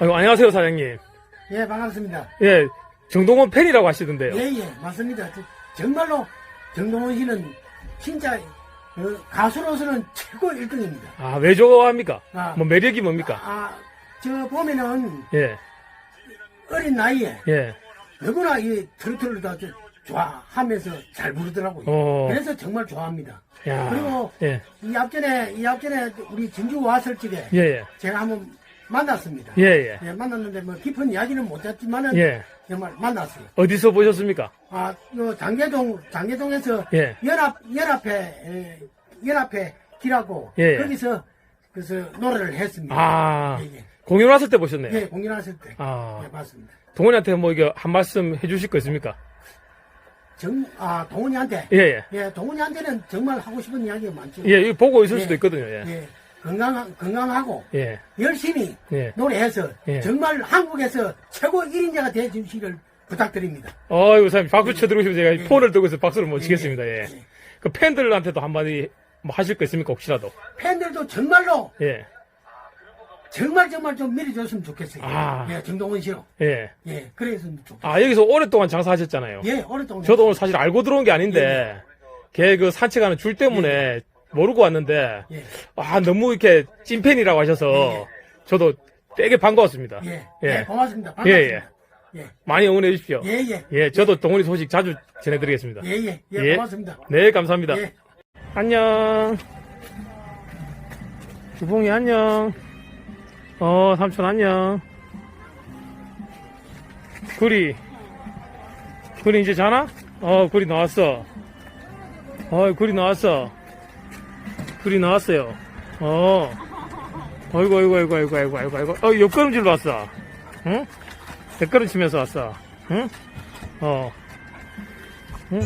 아이고, 안녕하세요, 사장님. 예, 반갑습니다. 예, 정동원 팬이라고 하시던데요. 예, 예, 맞습니다. 저- 정말로 정동원 씨는 진짜 어, 가수로서는 최고 1등입니다. 아, 왜 좋아합니까? 아. 뭐 매력이 뭡니까? 아, 저 보면은 예, 어린 나이에 예. 너무나 이 트로트를 다 저- 좋아하면서 잘 부르더라고요. 어. 그래서 정말 좋아합니다. 야. 그리고 예, 이 앞전에 이 앞전에 우리 진주 왔을 적에 예, 예. 제가 한번 만났습니다. 예, 예. 예, 만났는데 뭐 깊은 이야기는 못했지만은 예. 정말 만났어요. 어디서 보셨습니까? 아, 요 장계동 장계동에서 예. 연합 연합회 에, 연합회 길하고 예, 예. 거기서 그래서 노래를 했습니다. 아, 예, 예. 공연 왔을 때 보셨네요. 예, 공연하실 때. 아. 예, 맞습니다. 동원이한테 뭐 이거 한 말씀 해주실 거 있습니까? 정, 아, 동훈이한테. 예, 예. 예, 동훈이한테는 정말 하고 싶은 이야기가 많죠. 예, 이거 보고 있을 예. 수도 있거든요. 예. 예, 건강, 건강하고 예. 열심히 예. 노래해서 예. 정말 한국에서 최고 1인자가 되주시기를 부탁드립니다. 어이구, 사장님, 박수 쳐드리고 제가 예. 폰을 들고 있어 박수를 못 치겠습니다. 예. 예. 그 팬들한테도 한마디 뭐 하실 거 있습니까? 혹시라도. 팬들도 정말로 예. 정말 정말 좀 밀어줬으면 좋겠어요. 아. 예, 정동원 씨로. 예. 예, 그랬으면 좋겠어요. 아, 여기서 오랫동안 장사하셨잖아요. 예, 오랫동안. 저도 오늘 사실 알고 들어온 게 아닌데, 걔그 산책하는 줄 때문에 모르고 왔는데, 예, 아, 너무 이렇게 찐팬이라고 하셔서, 예. 저도 되게 반가웠습니다. 예, 예. 예, 고맙습니다. 예, 반갑습니다. 예, 많이 응원해 주십시오. 예, 예, 예, 저도 동원이 소식 자주 전해드리겠습니다. 예, 예, 예, 예. 고맙습니다. 네, 감사합니다. 예. 안녕. 주봉이 안녕. 어, 삼촌 안녕. 구리. 구리 이제 자나? 어, 구리 나왔어. 어, 구리 나왔어. 구리 나왔어요. 어. 어이구, 어이구, 어이구, 어이구, 어이구, 어이구, 어이구. 어, 옆걸음질로 왔어. 응? 옆걸음 치면서 왔어. 응? 어. 응?